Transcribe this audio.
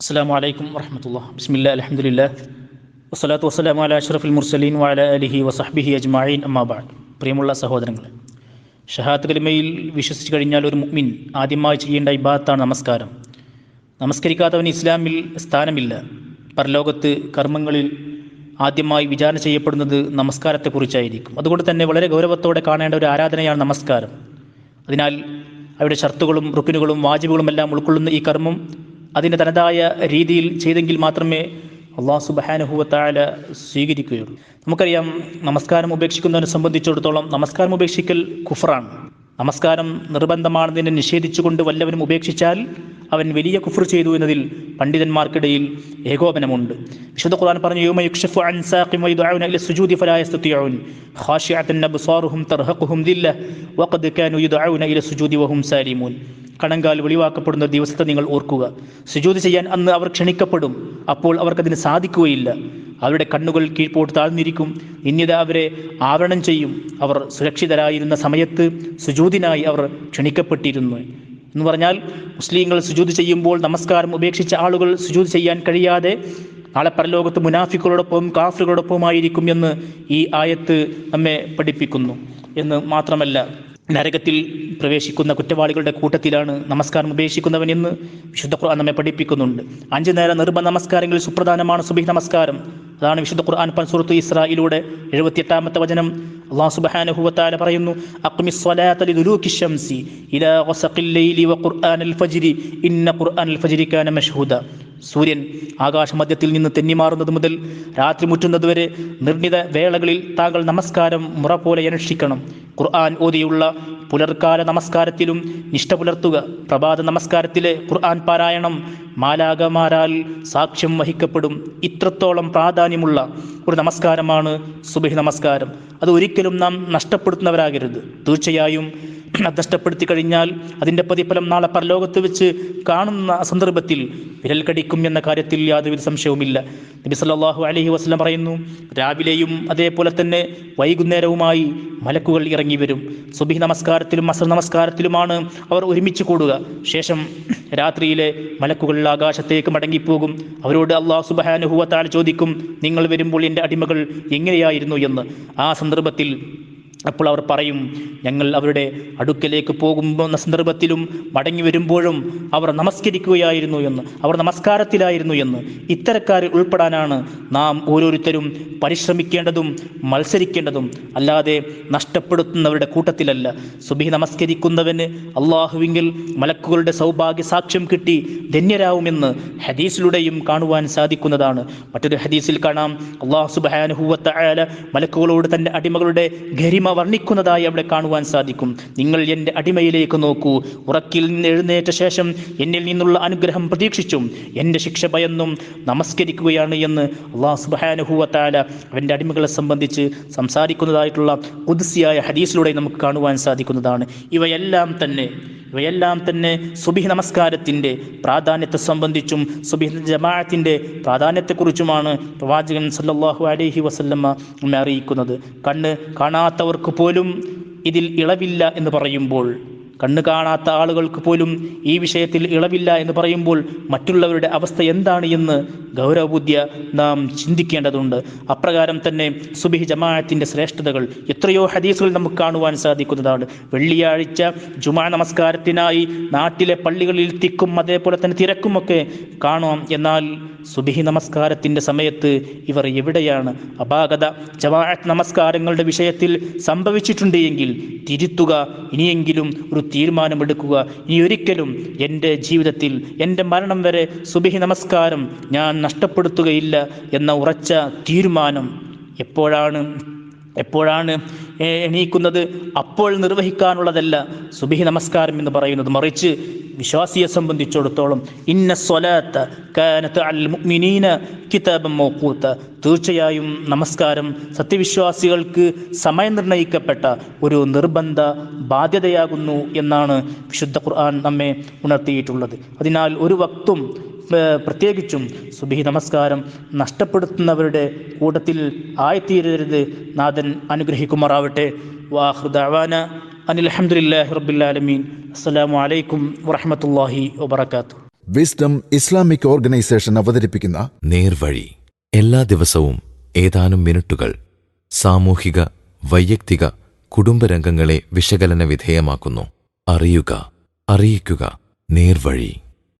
അസ്സാം വലൈക്കും വർഹമത്തുള്ള ബിസ്മില്ല അലഹമുല്ല വസ്സലാത്തു വസ്സലാം അല അഷ്റഫുൽ മുർസലീൻ വാല അലിഹി വസഹ്ബിഹി അജ്മായിൻ അമ്മാബാദ് പ്രിയമുള്ള സഹോദരങ്ങളെ ഷഹാത്ത് കലിമയിൽ വിശ്വസിച്ച് കഴിഞ്ഞാൽ ഒരു മുഅ്മിൻ ആദ്യമായി ചെയ്യേണ്ട ഇബാത്താണ് നമസ്കാരം. നമസ്കരിക്കാത്തവന് ഇസ്ലാമിൽ സ്ഥാനമില്ല. പരലോകത്ത് കർമ്മങ്ങളിൽ ആദ്യമായി വിചാരണ ചെയ്യപ്പെടുന്നത് നമസ്കാരത്തെക്കുറിച്ചായിരിക്കും. അതുകൊണ്ട് തന്നെ വളരെ ഗൗരവത്തോടെ കാണേണ്ട ഒരു ആരാധനയാണ് നമസ്കാരം. അതിനാൽ അവയുടെ ഷർത്തുകളും റുക്കിനുകളും വാജിബുകളും എല്ലാം ഉൾക്കൊള്ളുന്ന ഈ കർമ്മം അതിന്റെ തനതായ രീതിയിൽ ചെയ്തെങ്കിൽ മാത്രമേ അള്ളാഹു സുബഹാനുഹൂവത്തായ സ്വീകരിക്കുകയുള്ളൂ. നമുക്കറിയാം നമസ്കാരം ഉപേക്ഷിക്കുന്നതിനെ സംബന്ധിച്ചിടത്തോളം നമസ്കാരം ഉപേക്ഷിക്കൽ കുഫറാണ്. നമസ്കാരം നിർബന്ധമാണെന്നതിനെ നിഷേധിച്ചുകൊണ്ട് വല്ലവരും ഉപേക്ഷിച്ചാൽ അവൻ വലിയ കുഫർ ചെയ്തു എന്നതിൽ പണ്ഡിതന്മാർക്കിടയിൽ ഏകോപനമുണ്ട്. വിശുദ്ധ ഖുർആൻ പറഞ്ഞു യൗമ അൻ ഇല ഫലാ തർഹഖുഹും ദില്ല. കാനു ഇല സാലിമൂൻ. കണങ്കാൽ വെളിവാക്കപ്പെടുന്ന ദിവസത്തെ നിങ്ങൾ ഓർക്കുക. സുജൂതി ചെയ്യാൻ അന്ന് അവർ ക്ഷണിക്കപ്പെടും. അപ്പോൾ അവർക്കതിന് സാധിക്കുകയില്ല. അവരുടെ കണ്ണുകൾ കീഴ്പോട്ട് താഴ്ന്നിരിക്കും. നിന്യത അവരെ ആവരണം ചെയ്യും. അവർ സുരക്ഷിതരായിരുന്ന സമയത്ത് സുജൂതിനായി അവർ ക്ഷണിക്കപ്പെട്ടിരുന്നു. എന്ന് പറഞ്ഞാൽ മുസ്ലിങ്ങൾ സുജൂദ് ചെയ്യുമ്പോൾ നമസ്കാരം ഉപേക്ഷിച്ച ആളുകൾ സുജൂദ് ചെയ്യാൻ കഴിയാതെ നാളെ പരലോകത്ത് മുനാഫിക്കുകളോടൊപ്പം കാഫറുകളോടൊപ്പമായിരിക്കും എന്ന് ഈ ആയത്ത് നമ്മെ പഠിപ്പിക്കുന്നു എന്ന് മാത്രമല്ല നരകത്തിൽ പ്രവേശിക്കുന്ന കുറ്റവാളികളുടെ കൂട്ടത്തിലാണ് നമസ്കാരം ഉപേക്ഷിക്കുന്നവൻ എന്ന് വിശുദ്ധ ഖുർആൻ നമ്മെ പഠിപ്പിക്കുന്നുണ്ട്. അഞ്ചു നേരം നിർബന്ധ നമസ്കാരങ്ങളിൽ സുപ്രധാനമാണ് സുബി നമസ്കാരം. അതാണ് വിശുദ്ധ ഖുർആൻ പൻസുറത്ത് ഇസ്രായിലൂടെ എഴുപത്തിയെട്ടാമത്തെ വചനം. അള്ളാഹു സുബ്ഹാനഹു വതആല പറയുന്നു ഇന്ന ഖുർആനൽ ഫജ്രി കാന മഷ്ഹൂദ. സൂര്യൻ ആകാശമധ്യത്തിൽ നിന്ന് തെന്നിമാറുന്നത് മുതൽ രാത്രി മുറ്റുന്നതുവരെ നിർണിത വേളകളിൽ താങ്കൾ നമസ്കാരം മുറ പോലെ അനുഷ്ഠിക്കണം ഖുർആൻ ഓതിയുള്ള പുലർക്കാല നമസ്കാരത്തിലും നിഷ്ഠ പുലർത്തുക. പ്രഭാത നമസ്കാരത്തിലെ ഖുർആൻ പാരായണം മാലാകമാരാൽ സാക്ഷ്യം വഹിക്കപ്പെടും. ഇത്രത്തോളം പ്രാധാന്യമുള്ള ഒരു നമസ്കാരമാണ് സുബഹി നമസ്കാരം. അത് ഒരിക്കലും നാം നഷ്ടപ്പെടുത്തുന്നവരാകരുത്. തീർച്ചയായും നഷ്ടപ്പെടുത്തി കഴിഞ്ഞാൽ അതിന്റെ പ്രതിഫലം നാളെ പരലോകത്ത് വെച്ച് കാണുന്ന സന്ദർഭത്തിൽ വിരൽ കടിക്കും എന്ന കാര്യത്തിൽ യാതൊരു സംശയവുമില്ല. നബി സല്ലല്ലാഹു അലൈഹി വസല്ലം പറയുന്നു രാവിലെയും അതേപോലെ തന്നെ വൈകുന്നേരവുമായി മലക്കുകൾ ഇറങ്ങി വരും. സുബി നമസ്കാരത്തിലും അസർ നമസ്കാരത്തിലുമാണ് അവർ ഒരുമിച്ച് കൂടുക. ശേഷം രാത്രിയിലെ മലക്കുകൾ ആകാശത്തേക്ക് മടങ്ങിപ്പോകും. അവരോട് അള്ളാഹു സുബഹാനുഹുവത്താൽ ചോദിക്കും നിങ്ങൾ വരുമ്പോൾ എന്റെ അടിമകൾ എങ്ങനെയായിരുന്നു? എന്ന്. ആ സന്ദർഭത്തിൽ അപ്പോൾ അവർ പറയും ഞങ്ങൾ അവരുടെ അടുക്കലേക്ക് പോകുന്ന സന്ദർഭത്തിലും മടങ്ങി വരുമ്പോഴും അവർ നമസ്കരിക്കുകയായിരുന്നു എന്ന് അവർ നമസ്കാരത്തിലായിരുന്നു എന്ന് ഇത്തരക്കാരിൽ ഉൾപ്പെടാനാണ് നാം ഓരോരുത്തരും പരിശ്രമിക്കേണ്ടതും മത്സരിക്കേണ്ടതും. അല്ലാതെ നഷ്ടപ്പെടുത്തുന്നവരുടെ കൂട്ടത്തിലല്ല. സുബി നമസ്കരിക്കുന്നവന് അള്ളാഹുവിങ്കിൽ മലക്കുകളുടെ സൗഭാഗ്യ സാക്ഷ്യം കിട്ടി ധന്യരാവുമെന്ന് ഹദീസിലൂടെയും കാണുവാൻ സാധിക്കുന്നതാണ്. മറ്റൊരു ഹദീസിൽ കാണാം അള്ളാഹു സുബാനുഹൂവത്ത മലക്കുകളോട് തന്റെ അടിമകളുടെ ഗരിമ വർണിക്കുന്നതായി അവിടെ കാണുവാൻ സാധിക്കും. നിങ്ങൾ എന്റെ അടിമയിലേക്ക് നോക്കൂ. ഉറക്കിൽ നിന്ന് എഴുന്നേറ്റ ശേഷം എന്നിൽ നിന്നുള്ള അനുഗ്രഹം പ്രതീക്ഷിച്ചും എന്റെ ശിക്ഷ ഭയന്നും നമസ്കരിക്കുകയാണ് എന്ന് അള്ളാഹ് സുബാനുഹൂവത്താല അവന്റെ അടിമകളെ സംബന്ധിച്ച് സംസാരിക്കുന്നതായിട്ടുള്ള കുതിസിയായ ഹദീസിലൂടെ നമുക്ക് കാണുവാൻ സാധിക്കുന്നതാണ്. ഇവയെല്ലാം തന്നെ ഇവയെല്ലാം തന്നെ സുബിഹ് നമസ്കാരത്തിന്റെ പ്രാധാന്യത്തെ സംബന്ധിച്ചും സുബിഹ് ജമാഅത്തിന്റെ പ്രാധാന്യത്തെക്കുറിച്ചുമാണ് പ്രവാചകൻ സല്ലാഹു അലഹി വസല്ലമ്മ നമ്മെ അറിയിക്കുന്നത്. കണ്ണ് കാണാത്തവർക്ക് പോലും ഇതിൽ ഇളവില്ല എന്ന് പറയുമ്പോൾ കണ്ണ് കാണാത്ത ആളുകൾക്ക് പോലും ഈ വിഷയത്തിൽ ഇളവില്ല എന്ന് പറയുമ്പോൾ മറ്റുള്ളവരുടെ അവസ്ഥ എന്താണ് എന്ന് ഗൗരവബുദ്ധ്യ നാം ചിന്തിക്കേണ്ടതുണ്ട്. അപ്രകാരം തന്നെ സുബിഹി ജമാഅത്തിന്റെ ശ്രേഷ്ഠതകൾ എത്രയോ ഹദീസുകൾ നമുക്ക് കാണുവാൻ സാധിക്കുന്നതാണ്. വെള്ളിയാഴ്ച ജുമാ നമസ്കാരത്തിനായി നാട്ടിലെ പള്ളികളിൽ തിക്കും അതേപോലെ തന്നെ തിരക്കുമൊക്കെ കാണാം. എന്നാൽ സുബിഹി നമസ്കാരത്തിന്റെ സമയത്ത് ഇവർ എവിടെയാണ്? അപാകത ജമാഅത്ത് നമസ്കാരങ്ങളുടെ വിഷയത്തിൽ സംഭവിച്ചിട്ടുണ്ട് എങ്കിൽ തിരുത്തുക ഇനിയെങ്കിലും ഒരു തീരുമാനമെടുക്കുക. ഇനി ഒരിക്കലും എന്റെ ജീവിതത്തിൽ എന്റെ മരണം വരെ സുബിഹി നമസ്കാരം ഞാൻ നഷ്ടപ്പെടുത്തുകയില്ല എന്ന ഉറച്ച തീരുമാനം എപ്പോഴാണ്? എപ്പോഴാണ് എണീക്കുന്നത്? അപ്പോൾ നിർവഹിക്കാനുള്ളതല്ല സുബിഹി നമസ്കാരം എന്ന് പറയുന്നത്. മറിച്ച് വിശ്വാസിയെ സംബന്ധിച്ചിടത്തോളം ഇന്ന സ്വലാത്ത കാനത്ത് അൽ മുഅ്മിനീന കിതാബം മൗഖൂത. തീർച്ചയായും നമസ്കാരം സത്യവിശ്വാസികൾക്ക് സമയം നിർണയിക്കപ്പെട്ട ഒരു നിർബന്ധ ബാധ്യതയാകുന്നു എന്നാണ് വിശുദ്ധ ഖുർആൻ നമ്മെ ഉണർത്തിയിട്ടുള്ളത്. അതിനാൽ ഒരു വക്തും പ്രത്യേകിച്ചും സുബിഹി നമസ്കാരം നഷ്ടപ്പെടുത്തുന്നവരുടെ കൂട്ടത്തിൽ ആയിത്തീരരുത്. നാഥൻ അനുഗ്രഹിക്കുമാറാവട്ടെ. വാഹൃദാന അനിൽ അഹമ്മദില്ലാഹി റബ്ബില്ലാലമീൻ അസ്സലാമു അലൈക്കും വറഹമത്തല്ലാഹി വബർക്കാത്തു വിസ്ഡം ഇസ്ലാമിക് ഓർഗനൈസേഷൻ അവതരിപ്പിക്കുന്ന നേർവഴി. എല്ലാ ദിവസവും ഏതാനും മിനിറ്റുകൾ സാമൂഹിക വൈയക്തിക കുടുംബരംഗങ്ങളെ വിശകലന വിധേയമാക്കുന്നു. അറിയുക അറിയിക്കുക നേർവഴി.